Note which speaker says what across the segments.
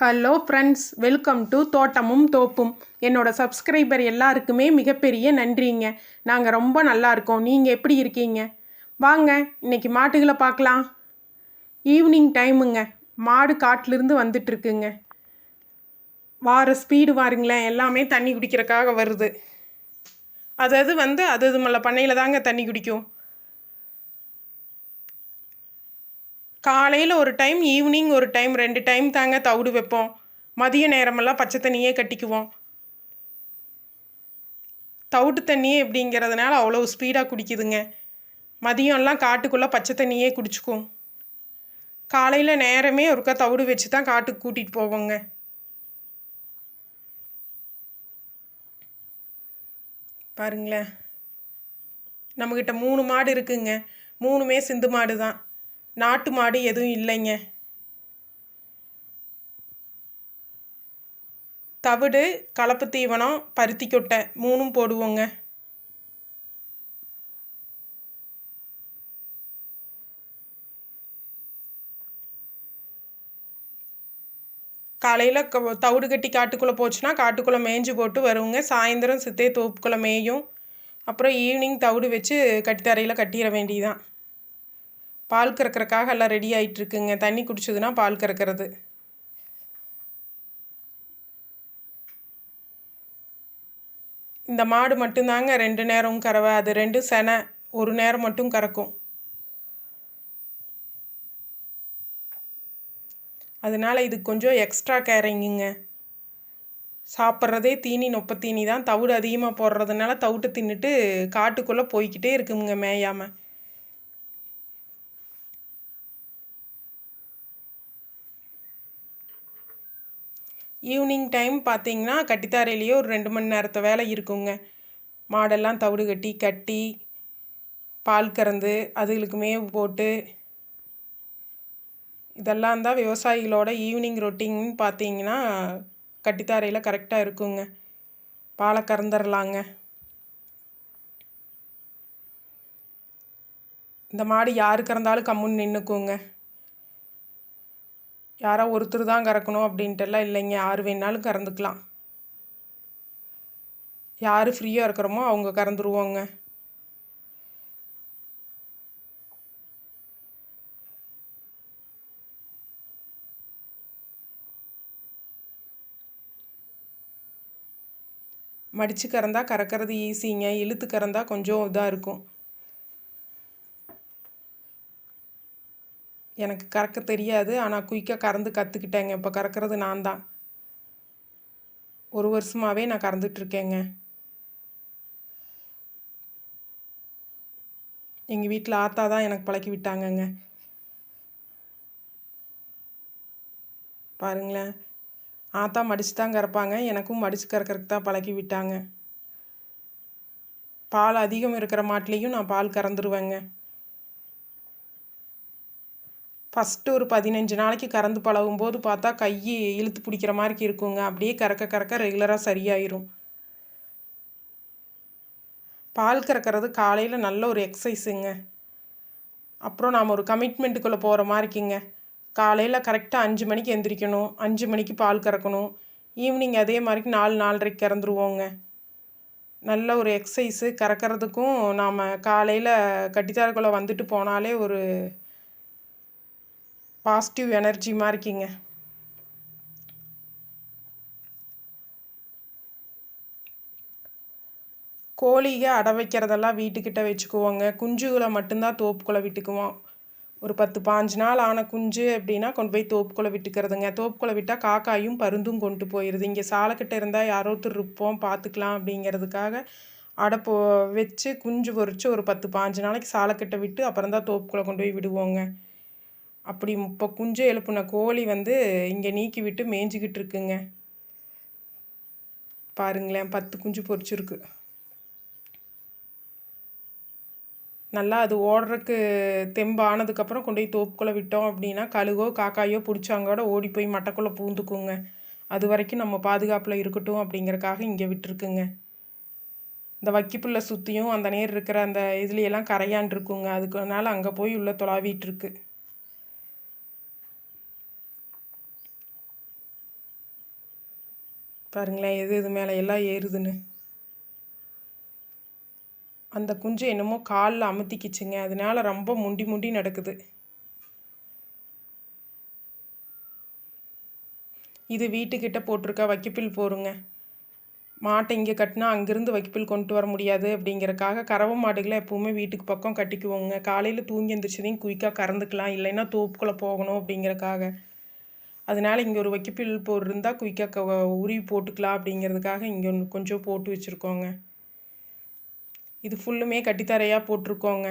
Speaker 1: hello friends welcome to தோட்டமும் தோப்பும் என்னோடய சப்ஸ்கிரைபர் எல்லாருக்குமே மிகப்பெரிய நன்றிங்க நாங்கள் ரொம்ப நல்லா இருக்கோம் நீங்கள் எப்படி இருக்கீங்க வாங்க இன்றைக்கி மாட்டுகளை பார்க்கலாம் ஈவினிங் டைமுங்க மாடு காட்டிலிருந்து வந்துட்டுருக்குங்க வார ஸ்பீடு வாருங்களேன் எல்லாமே தண்ணி குடிக்கிறக்காக வருது அதாவது அது வந்து அது மல்ல பண்ணையில் தாங்க தண்ணி குடிக்கும் காலையில் ஒரு டைம் ஈவினிங் ஒரு டைம் ரெண்டு டைம் தாங்க தவிடு வைப்போம் மதிய நேரமெல்லாம் பச்சை தண்ணியே கட்டிக்குவோம் தவிட்டு தண்ணியே எப்படிங்கிறதுனால அவ்வளோ ஸ்பீடாக குடிக்குதுங்க மதியம்லாம் காட்டுக்குள்ளே பச்சை தண்ணியே குடிச்சுக்கும் காலையில் நேரமே ஒருக்கா தவிடு வச்சு தான் காட்டுக்கு கூட்டிகிட்டு போவோங்க பாருங்களேன் நம்மக்கிட்ட மூணு மாடு இருக்குங்க மூணுமே சிந்து மாடு தான் நாட்டு மாடு எதுவும் இல்லைங்க தவிடு கலப்பு தீவனம் பருத்தி கொட்டை மூணும் போடுவோங்க காலையில் தவிடு கட்டி காட்டுக்குள்ளே போச்சுன்னா காட்டுக்குள்ளே மேய்ஞ்சு போட்டு வருவோங்க சாயந்தரம் சித்தே தோப்புக்குள்ளே மேயும் அப்புறம் ஈவினிங் தவிடு வச்சு கட்டித்தரையில் கட்டிட வேண்டியதுதான் பால் கறக்கிறக்காக எல்லாம் ரெடி இருக்குங்க தண்ணி குடிச்சதுன்னா பால் கறக்கிறது இந்த மாடு மட்டும்தாங்க ரெண்டு நேரம் கறவை அது ரெண்டு செனை ஒரு நேரம் மட்டும் கறக்கும் அதனால் இது கொஞ்சம் எக்ஸ்ட்ரா கேரிங்குங்க சாப்பிட்றதே தீனி நொப்ப தீனி தான் தவிடு அதிகமாக போடுறதுனால தவிட்டு தின்னுட்டு காட்டுக்குள்ளே போய்கிட்டே இருக்குங்க மேயாமல் ஈவினிங் டைம் பார்த்தீங்கன்னா கட்டித்தாரையிலேயே ஒரு ரெண்டு மணி நேரத்தை வேலை இருக்குங்க மாடெல்லாம் தவிடு கட்டி கட்டி பால் கறந்து அதுகளுக்கு மேவு போட்டு இதெல்லாம் தான் விவசாயிகளோட ஈவினிங் ரொட்டீன்னு பார்த்தீங்கன்னா கட்டித்தாரையில் கரெக்டாக இருக்குங்க பாலை கறந்துடலாங்க இந்த மாடு யார் கறந்தாலும் கம்முன்னு நின்றுக்குங்க யாரோ ஒருத்தர் தான் கறக்கணும் அப்படின்ட்டுலாம் இல்லைங்க யார் வேணாலும் கறந்துக்கலாம் யார் ஃப்ரீயாக இருக்கிறோமோ அவங்க கறந்துருவோங்க மடித்து கறந்தால் கறக்கிறது ஈஸிங்க இழுத்து கறந்தால் கொஞ்சம் இதாக இருக்கும் எனக்கு கறக்க தெரியாது ஆனால் குயிக்காக கறந்து கற்றுக்கிட்டேங்க இப்போ கறக்கிறது நான் தான் ஒரு வருஷமாகவே நான் கறந்துட்ருக்கேங்க எங்கள் வீட்டில் ஆத்தா தான் எனக்கு பழக்கி விட்டாங்கங்க பாருங்களேன் ஆத்தா மடித்து தான் கறப்பாங்க எனக்கும் மடித்து கறக்கிறதுக்கு தான் பழக்கி விட்டாங்க பால் அதிகம் இருக்கிற மாட்டிலையும் நான் பால் கறந்துருவேங்க ஃபஸ்ட்டு ஒரு பதினஞ்சு நாளைக்கு கறந்து பழகும் போது பார்த்தா கை இழுத்து பிடிக்கிற மாதிரி இருக்குங்க அப்படியே கறக்க கறக்க ரெகுலராக சரியாயிரும் பால் கறக்கிறது காலையில் நல்ல ஒரு எக்ஸசைஸுங்க அப்புறம் நாம் ஒரு கமிட்மெண்ட்டுக்குள்ளே போகிற மாதிரி இருக்குங்க காலையில் கரெக்டாக அஞ்சு மணிக்கு எந்திரிக்கணும் அஞ்சு மணிக்கு பால் கறக்கணும் ஈவினிங் அதே மாதிரிக்கு நாலு நாலரைக்கு கறந்துருவோங்க நல்ல ஒரு எக்ஸசைஸு கறக்கிறதுக்கும் நாம் காலையில் கட்டித்தாருக்குள்ளே வந்துட்டு போனாலே ஒரு பாசிட்டிவ் எனர்ஜியுமாக இருக்கீங்க கோழிகை அடை வைக்கிறதெல்லாம் வீட்டுக்கிட்ட வச்சுக்குவோங்க குஞ்சுகளை மட்டும்தான் தோப்புக்குள்ள விட்டுக்குவோம் ஒரு பத்து பாஞ்சு நாள் ஆன குஞ்சு அப்படின்னா கொண்டு போய் தோப்புக்குள்ளே விட்டுக்கிறதுங்க தோப்புக்குள்ளே விட்டால் காக்காயும் பருந்தும் கொண்டு போயிடுது இங்கே சாலைக்கிட்ட இருந்தால் யாரோ இருப்போம் பார்த்துக்கலாம் அப்படிங்கிறதுக்காக அடைப்போ வச்சு குஞ்சு பொறிச்சு ஒரு பத்து பாஞ்சு நாளைக்கு சாலைக்கிட்ட விட்டு அப்புறம் தான் தோப்புக்குள்ளே கொண்டு போய் விடுவோங்க அப்படி இப்போ குஞ்சு எழுப்புன கோழி வந்து இங்கே நீக்கி விட்டு மேய்ஞ்சிக்கிட்டு இருக்குங்க பாருங்களேன் பத்து குஞ்சு பொறிச்சிருக்கு நல்லா அது ஓடுறக்கு தெம்பு ஆனதுக்கப்புறம் கொண்டு போய் தோப்புக்குள்ளே விட்டோம் அப்படின்னா கழுகோ காக்காயோ பிடிச்சாங்கோட ஓடி போய் மட்டைக்குள்ளே பூந்துக்குங்க அது வரைக்கும் நம்ம பாதுகாப்பில் இருக்கட்டும் அப்படிங்கிறக்காக இங்கே விட்டுருக்குங்க இந்த வக்கிப்புள்ள சுற்றியும் அந்த நேர் இருக்கிற அந்த இதுலையெல்லாம் கரையான் இருக்குங்க அதுக்குனால அங்கே போய் உள்ளே தொலாவிட்டுருக்கு பாருங்களேன் எது இது மேலே எல்லாம் ஏறுதுன்னு அந்த குஞ்சு என்னமோ காலில் அமுத்திக்கிச்சுங்க அதனால் ரொம்ப முண்டி முண்டி நடக்குது இது வீட்டுக்கிட்ட போட்டிருக்க வைக்கப்பில் போருங்க மாட்டை இங்கே கட்டினா அங்கேருந்து வைக்கப்பில் கொண்டு வர முடியாது அப்படிங்கிறக்காக கறவை மாடுகளை எப்போவுமே வீட்டுக்கு பக்கம் கட்டிக்குவோங்க காலையில் தூங்கி எந்திரிச்சதையும் குயிக்காக கறந்துக்கலாம் இல்லைன்னா தோப்புக்குள்ளே போகணும் அப்படிங்கிறக்காக அதனால் இங்கே ஒரு வைக்கப்பில் போர் இருந்தால் குயிக்காக உருவி போட்டுக்கலாம் அப்படிங்கிறதுக்காக இங்கே ஒன்று கொஞ்சம் போட்டு வச்சுருக்கோங்க இது ஃபுல்லுமே கட்டித்தரையாக போட்டிருக்கோங்க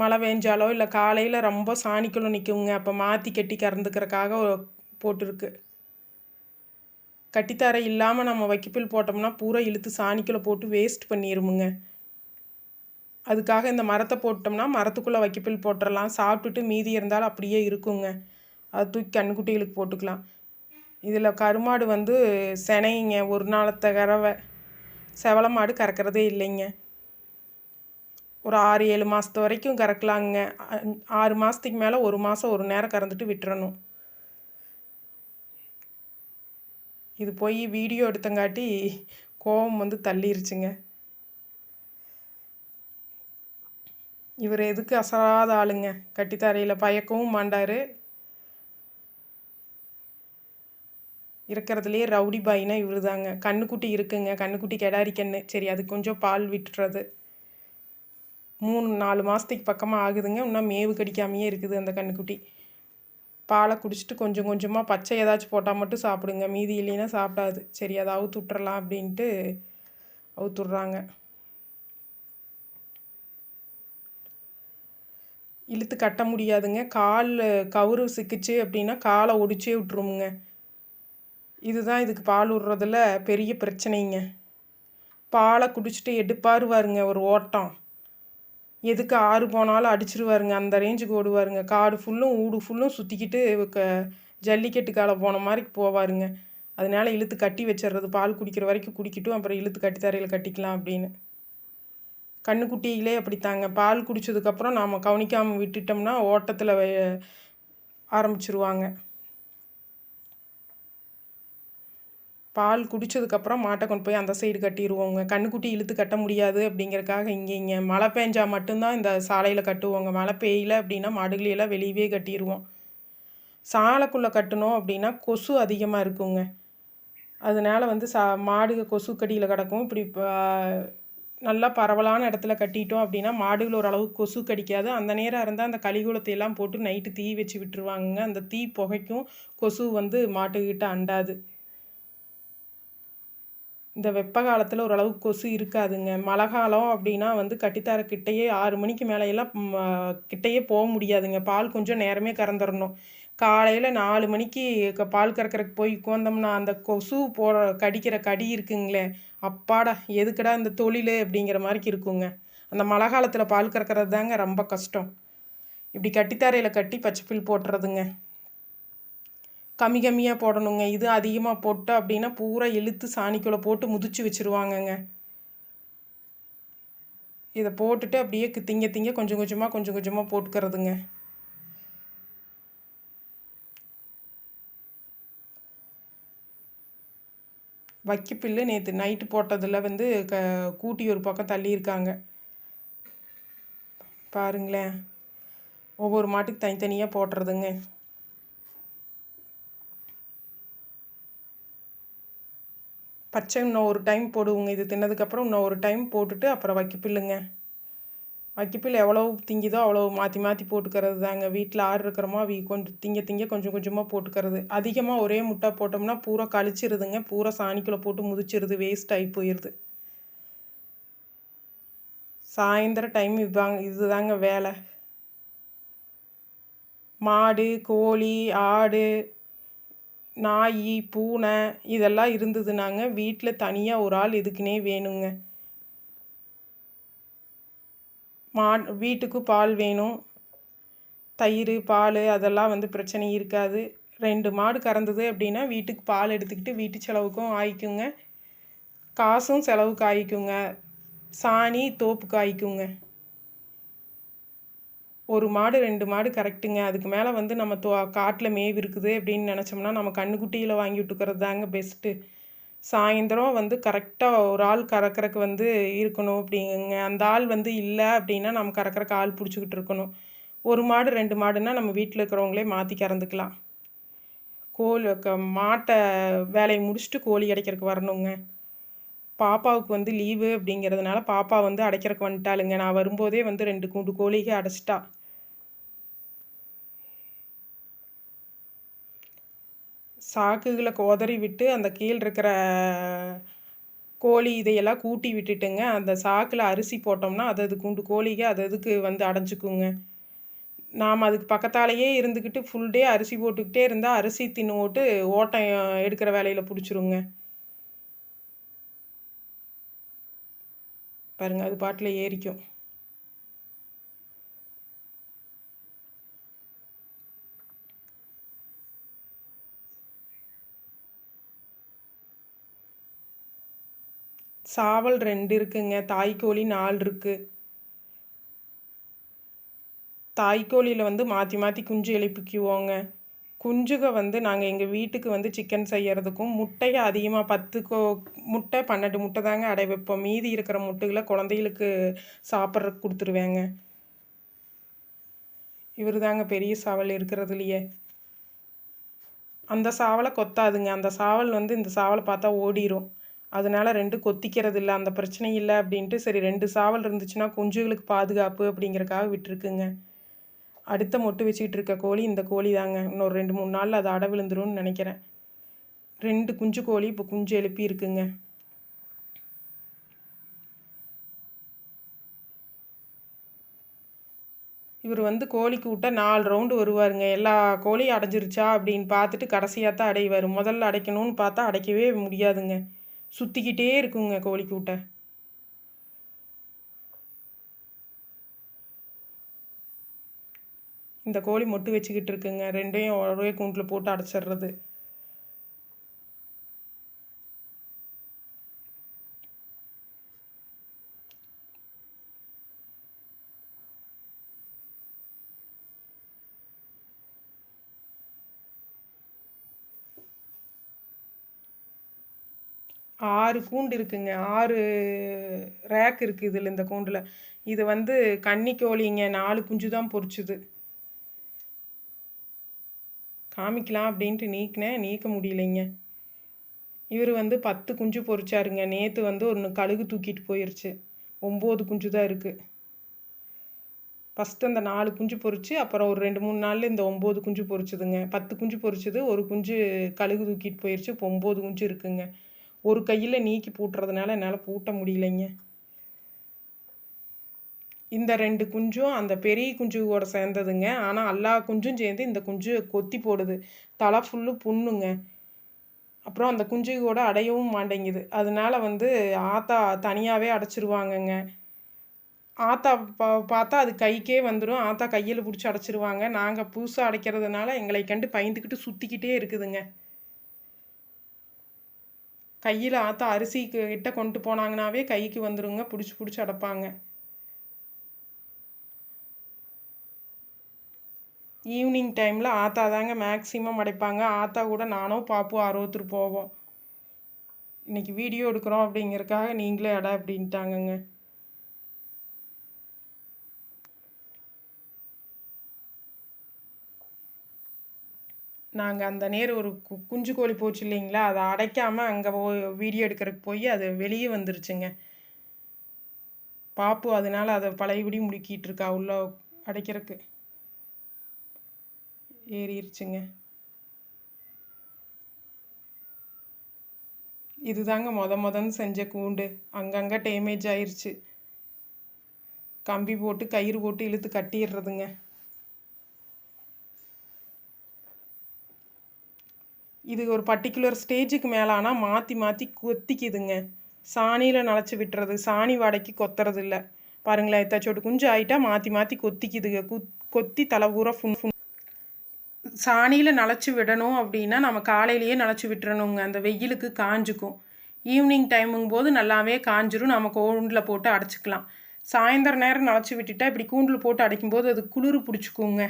Speaker 1: மழை பெஞ்சாலோ இல்லை காலையில் ரொம்ப சாணிக்குள்ளே நிற்குங்க அப்போ மாற்றி கட்டி கறந்துக்கிறக்காக போட்டிருக்கு கட்டித்தரை இல்லாமல் நம்ம வைக்கப்பில் போட்டோம்னா பூரா இழுத்து சாணிக்குள்ளே போட்டு வேஸ்ட் பண்ணிடுமுங்க அதுக்காக இந்த மரத்தை போட்டோம்னா மரத்துக்குள்ளே வைக்கப்பில் போட்டுடலாம் சாப்பிட்டுட்டு மீதி இருந்தாலும் அப்படியே இருக்குங்க அதை தூக்கி கண்ணுக்குட்டிகளுக்கு போட்டுக்கலாம் இதில் கருமாடு வந்து செனைங்க ஒரு நாளத்த கறவை செவல மாடு கறக்கிறதே இல்லைங்க ஒரு ஆறு ஏழு மாதத்து வரைக்கும் கறக்கலாங்க ஆறு மாதத்துக்கு மேலே ஒரு மாதம் ஒரு நேரம் கறந்துட்டு விட்டுறணும் இது போய் வீடியோ எடுத்தங்காட்டி கோபம் வந்து தள்ளிருச்சுங்க இவர் எதுக்கு அசராத ஆளுங்க கட்டித்தரையில் பயக்கவும் மாண்டார் இருக்கிறதுலே ரவுடி பாயினா இவர் தாங்க கண்ணுக்குட்டி இருக்குங்க கண்ணுக்குட்டி கெடாரி கண்ணு சரி அது கொஞ்சம் பால் விட்டுறது மூணு நாலு மாதத்துக்கு பக்கமாக ஆகுதுங்க இன்னும் மேவு கடிக்காமையே இருக்குது அந்த கண்ணுக்குட்டி பாலை குடிச்சிட்டு கொஞ்சம் கொஞ்சமாக பச்சை ஏதாச்சும் போட்டால் மட்டும் சாப்பிடுங்க மீதி இல்லைன்னா சாப்பிடாது சரி அதை அவுத்து விட்டுறலாம் அப்படின்ட்டு அவுத்துடுறாங்க இழுத்து கட்ட முடியாதுங்க கால் கவுரு சிக்கிச்சு அப்படின்னா காலை ஒடிச்சே விட்ருமுங்க இதுதான் இதுக்கு பால் விடுறதுல பெரிய பிரச்சனைங்க பாலை குடிச்சிட்டு எடுப்பாருவாருங்க ஒரு ஓட்டம் எதுக்கு ஆறு போனாலும் அடிச்சிருவாருங்க அந்த ரேஞ்சுக்கு ஓடுவாருங்க காடு ஃபுல்லும் ஊடு ஃபுல்லும் சுற்றிக்கிட்டு க ஜல்லிக்கட்டு காலை போன மாதிரி போவாருங்க அதனால இழுத்து கட்டி வச்சிடுறது பால் குடிக்கிற வரைக்கும் குடிக்கட்டும் அப்புறம் இழுத்து கட்டி தரையில் கட்டிக்கலாம் அப்படின்னு கண்ணுக்குட்டியிலே அப்படித்தாங்க பால் குடித்ததுக்கப்புறம் நாம் கவனிக்காமல் விட்டுட்டோம்னா ஓட்டத்தில் ஆரம்பிச்சிருவாங்க பால் குடித்ததுக்கப்புறம் மாட்டை கொண்டு போய் அந்த சைடு கட்டிடுவோங்க கண்ணுக்குட்டி இழுத்து கட்ட முடியாது அப்படிங்கிறக்காக இங்கே இங்கே மழை பெஞ்சால் மட்டும்தான் இந்த சாலையில் கட்டுவோங்க மழை பெய்யல அப்படின்னா மாடுகளையெல்லாம் வெளியவே கட்டிடுவோம் சாலைக்குள்ளே கட்டணும் அப்படின்னா கொசு அதிகமாக இருக்குங்க அதனால் வந்து சா மாடுக கொசு கடியில் கிடக்கும் இப்படி நல்லா பரவலான இடத்துல கட்டிட்டோம் அப்படின்னா மாடுகள் ஓரளவு கொசு கடிக்காது அந்த நேரம் இருந்தால் அந்த கலிகுலத்தையெல்லாம் போட்டு நைட்டு தீ வச்சு விட்டுருவாங்க அந்த தீ புகைக்கும் கொசு வந்து மாட்டுக்கிட்ட அண்டாது இந்த வெப்ப காலத்தில் ஓரளவுக்கு கொசு இருக்காதுங்க மழை காலம் அப்படின்னா வந்து கட்டித்தர கிட்டேயே ஆறு மணிக்கு மேலேயெல்லாம் கிட்டேயே போக முடியாதுங்க பால் கொஞ்சம் நேரமே கறந்துடணும் காலையில் நாலு மணிக்கு பால் கறக்கறக்கு போய் உட்காந்தோம்னா அந்த கொசு போட கடிக்கிற கடி இருக்குங்களே அப்பாடா எதுக்கடா இந்த தொழில் அப்படிங்கிற மாதிரிக்கு இருக்குங்க அந்த மழை காலத்தில் பால் கறக்கிறது தாங்க ரொம்ப கஷ்டம் இப்படி கட்டித்தாரையில் கட்டி பச்சைப்பில் போட்டுறதுங்க கம்மி கம்மியாக போடணுங்க இது அதிகமாக போட்டு அப்படின்னா பூரா இழுத்து சாணிக்குள்ளே போட்டு முதிச்சு வச்சுருவாங்கங்க இதை போட்டுட்டு அப்படியே திங்க திங்க கொஞ்சம் கொஞ்சமாக கொஞ்சம் கொஞ்சமாக போட்டுக்கிறதுங்க பில்லு நேற்று நைட்டு போட்டதில் வந்து க கூட்டி ஒரு பக்கம் தள்ளியிருக்காங்க பாருங்களேன் ஒவ்வொரு மாட்டுக்கு தனித்தனியாக போட்டுறதுங்க பச்சை இன்னும் ஒரு டைம் போடுவோங்க இது தின்னதுக்கப்புறம் இன்னும் ஒரு டைம் போட்டுட்டு அப்புறம் வைக்கிப்பில்லுங்க வைக்கப்பில் எவ்வளோ திங்கிதோ அவ்வளோ மாற்றி மாற்றி போட்டுக்கிறது தாங்க வீட்டில் ஆறு இருக்கிறோமோ வீ கொஞ்சம் திங்க திங்க கொஞ்சம் கொஞ்சமாக போட்டுக்கிறது அதிகமாக ஒரே முட்டை போட்டோம்னா பூரா கழிச்சிருதுங்க பூரா சாணிக்குள்ளே போட்டு முதிச்சிருது வேஸ்ட் ஆகி போயிடுது சாயந்தரம் டைம் இதுதாங்க இதுதாங்க வேலை மாடு கோழி ஆடு நாய் பூனை இதெல்லாம் இருந்ததுனாங்க வீட்டில் தனியாக ஒரு ஆள் இதுக்குனே வேணுங்க மா வீட்டுக்கு பால் வேணும் தயிர் பால் அதெல்லாம் வந்து பிரச்சனை இருக்காது ரெண்டு மாடு கறந்தது அப்படின்னா வீட்டுக்கு பால் எடுத்துக்கிட்டு வீட்டு செலவுக்கும் ஆயிக்குங்க காசும் செலவுக்கு ஆயிக்குங்க சாணி தோப்புக்கு ஆயிக்குங்க ஒரு மாடு ரெண்டு மாடு கரெக்டுங்க அதுக்கு மேலே வந்து நம்ம தோ காட்டில் மேவு இருக்குது அப்படின்னு நினச்சோம்னா நம்ம கண்ணுக்குட்டியில் வாங்கி விட்டுக்கிறது தாங்க பெஸ்ட்டு சாயந்தரம் வந்து கரெக்டாக ஒரு ஆள் கறக்கிறக்கு வந்து இருக்கணும் அப்படிங்க அந்த ஆள் வந்து இல்லை அப்படின்னா நம்ம கறக்கிறக்கு ஆள் பிடிச்சிக்கிட்டு இருக்கணும் ஒரு மாடு ரெண்டு மாடுன்னா நம்ம வீட்டில் இருக்கிறவங்களே மாற்றி கறந்துக்கலாம் கோழி மாட்டை வேலையை முடிச்சுட்டு கோழி கிடைக்கிறதுக்கு வரணுங்க பாப்பாவுக்கு வந்து லீவு அப்படிங்கிறதுனால பாப்பா வந்து அடைக்கிறக்கு வந்துட்டாளுங்க நான் வரும்போதே வந்து ரெண்டு கூண்டு கோழிக்கு அடைச்சிட்டா சாக்குகளை கோதறி விட்டு அந்த கீழ் இருக்கிற கோழி இதையெல்லாம் கூட்டி விட்டுட்டுங்க அந்த சாக்கில் அரிசி போட்டோம்னா அது அது கூண்டு கோழிக்கு அது அதுக்கு வந்து அடைஞ்சிக்குங்க நாம் அதுக்கு பக்கத்தாலேயே இருந்துக்கிட்டு ஃபுல் டே அரிசி போட்டுக்கிட்டே இருந்தால் அரிசி தின்னு ஓட்டு ஓட்டம் எடுக்கிற வேலையில் பிடிச்சிருங்க பாருங்கள் அது பாட்டில் ஏறிக்கும் சாவல் ரெண்டு இருக்குங்க தாய்கோழி நாலு இருக்குது தாய்கோழியில் வந்து மாற்றி மாற்றி குஞ்சு எழுப்பிக்குவோங்க குஞ்சுக வந்து நாங்கள் எங்கள் வீட்டுக்கு வந்து சிக்கன் செய்கிறதுக்கும் முட்டையை அதிகமாக பத்து கோ முட்டை பன்னெண்டு முட்டை தாங்க அடை வைப்போம் மீதி இருக்கிற முட்டைகளை குழந்தைகளுக்கு சாப்பிட்றதுக்கு கொடுத்துருவேங்க இவர் தாங்க பெரிய சாவல் இருக்கிறதுலையே அந்த சாவலை கொத்தாதுங்க அந்த சாவல் வந்து இந்த சாவலை பார்த்தா ஓடிடும் அதனால ரெண்டு கொத்திக்கிறது இல்லை அந்த பிரச்சனை இல்லை அப்படின்ட்டு சரி ரெண்டு சாவல் இருந்துச்சுன்னா குஞ்சுகளுக்கு பாதுகாப்பு அப்படிங்கிறக்காக விட்டுருக்குங்க அடுத்த மொட்டு வச்சுக்கிட்டு இருக்க கோழி இந்த கோழி தாங்க இன்னொரு ரெண்டு மூணு நாளில் அது அடை விழுந்துரும்னு நினைக்கிறேன் ரெண்டு குஞ்சு கோழி இப்போ குஞ்சு எழுப்பி இருக்குங்க இவர் வந்து கோழிக்கு விட்ட நாலு ரவுண்டு வருவாருங்க எல்லா கோழியும் அடைஞ்சிருச்சா அப்படின்னு பார்த்துட்டு கடைசியாக தான் அடைவார் முதல்ல அடைக்கணும்னு பார்த்தா அடைக்கவே முடியாதுங்க சுற்றிக்கிட்டே இருக்குங்க கோழிக்கு விட்ட இந்த கோழி மொட்டு வச்சுக்கிட்டு இருக்குங்க ரெண்டையும் ஒரே கூண்டில் போட்டு அடைச்சிடுறது ஆறு கூண்டு இருக்குங்க ஆறு ரேக் இருக்குது இதில் இந்த கூண்டில் இது வந்து கன்னிக்கோழிங்க நாலு குஞ்சு தான் பொறிச்சுது காமிக்கலாம் அப்படின்ட்டு நீக்கினேன் நீக்க முடியலைங்க இவர் வந்து பத்து குஞ்சு பொறிச்சாருங்க நேற்று வந்து ஒன்று கழுகு தூக்கிட்டு போயிடுச்சு ஒம்பது குஞ்சு தான் இருக்குது ஃபஸ்ட்டு அந்த நாலு குஞ்சு பொறிச்சு அப்புறம் ஒரு ரெண்டு மூணு நாளில் இந்த ஒம்பது குஞ்சு பொறிச்சதுங்க பத்து குஞ்சு பொறிச்சது ஒரு குஞ்சு கழுகு தூக்கிட்டு போயிடுச்சு இப்போ ஒம்பது குஞ்சு இருக்குங்க ஒரு கையில் நீக்கி பூட்டுறதுனால என்னால் பூட்ட முடியலைங்க இந்த ரெண்டு குஞ்சும் அந்த பெரிய குஞ்சு கூட சேர்ந்ததுங்க ஆனால் எல்லா குஞ்சும் சேர்ந்து இந்த குஞ்சு கொத்தி போடுது தலை ஃபுல்லு புண்ணுங்க அப்புறம் அந்த குஞ்சு கூட அடையவும் மாட்டேங்குது அதனால வந்து ஆத்தா தனியாகவே அடைச்சிருவாங்கங்க ஆத்தா பா பார்த்தா அது கைக்கே வந்துடும் ஆத்தா கையில் பிடிச்சி அடைச்சிருவாங்க நாங்கள் புதுசாக அடைக்கிறதுனால எங்களை கண்டு பயந்துக்கிட்டு சுற்றிக்கிட்டே இருக்குதுங்க கையில் ஆத்தா அரிசி கிட்ட கொண்டு போனாங்கனாவே கைக்கு வந்துடுங்க பிடிச்சி பிடிச்சி அடைப்பாங்க ஈவினிங் டைமில் ஆத்தா தாங்க மேக்ஸிமம் அடைப்பாங்க ஆத்தா கூட நானும் பாப்பும் அறுபத்தூர் போவோம் இன்றைக்கி வீடியோ எடுக்கிறோம் அப்படிங்கிறக்காக நீங்களே இடம் அப்படின்ட்டாங்கங்க நாங்கள் அந்த நேரம் ஒரு கு குஞ்சு கோழி போச்சு இல்லைங்களா அதை அடைக்காமல் அங்கே வீடியோ எடுக்கிறதுக்கு போய் அது வெளியே வந்துருச்சுங்க பாப்பு அதனால் அதை பழையபடி முடிக்கிட்டு இருக்கா உள்ள அடைக்கிறதுக்கு ஏறிடுச்சுங்க இதுதாங்க மொத மொதன்னு செஞ்ச கூண்டு அங்கங்கே டேமேஜ் ஆயிடுச்சு கம்பி போட்டு கயிறு போட்டு இழுத்து கட்டிடுறதுங்க இது ஒரு பர்டிகுலர் ஸ்டேஜுக்கு மேலே ஆனால் மாற்றி மாற்றி கொத்திக்குதுங்க சாணியில் நனைச்சி விட்டுறது சாணி வாடகைக்கு கொத்துறது இல்லை பாருங்களேன் எத்தாச்சும் குஞ்சு ஆகிட்டா மாற்றி மாற்றி கொத்திக்குதுங்க குத் கொத்தி தலை பூரா ஃபுன் ஃபுன் சாணியில் நனைச்சி விடணும் அப்படின்னா நம்ம காலையிலேயே நனைச்சி விட்டுறணுங்க அந்த வெயிலுக்கு காஞ்சிக்கும் ஈவினிங் டைமுங்கும் போது நல்லாவே காஞ்சிரும் நம்ம கூண்டில் போட்டு அடைச்சிக்கலாம் சாயந்தரம் நேரம் நனைச்சி விட்டுட்டா இப்படி கூண்டில் போட்டு அடைக்கும்போது அது குளிர் பிடிச்சிக்குங்க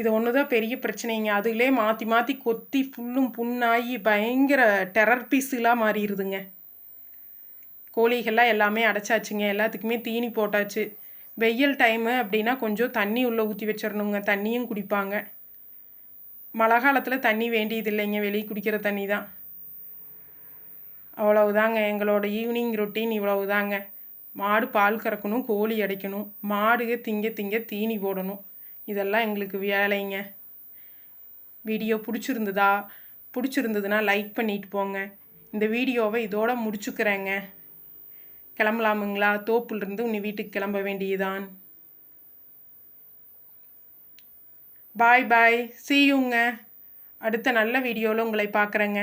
Speaker 1: இது ஒன்று தான் பெரிய பிரச்சனைங்க அதுலேயே மாற்றி மாற்றி கொத்தி ஃபுல்லும் புண்ணாகி பயங்கர டெரர் பீஸுலாம் மாறிடுதுங்க கோழிகள்லாம் எல்லாமே அடைச்சாச்சுங்க எல்லாத்துக்குமே தீனி போட்டாச்சு வெயில் டைமு அப்படின்னா கொஞ்சம் தண்ணி உள்ளே ஊற்றி வச்சிடணுங்க தண்ணியும் குடிப்பாங்க மழை காலத்தில் தண்ணி வேண்டியது இல்லைங்க வெளியே குடிக்கிற தண்ணி தான் அவ்வளவுதாங்க எங்களோட ஈவினிங் ரொட்டீன் இவ்வளவுதாங்க மாடு பால் கறக்கணும் கோழி அடைக்கணும் மாடுக திங்க திங்க தீனி போடணும் இதெல்லாம் எங்களுக்கு வேலைங்க வீடியோ பிடிச்சிருந்ததா பிடிச்சிருந்ததுன்னா லைக் பண்ணிட்டு போங்க இந்த வீடியோவை இதோட முடிச்சுக்கிறேங்க கிளம்பலாமுங்களா தோப்புலேருந்து உன்னை வீட்டுக்கு கிளம்ப வேண்டியதான் பாய் பாய் சீயுங்க அடுத்த நல்ல வீடியோவில் உங்களை பார்க்குறேங்க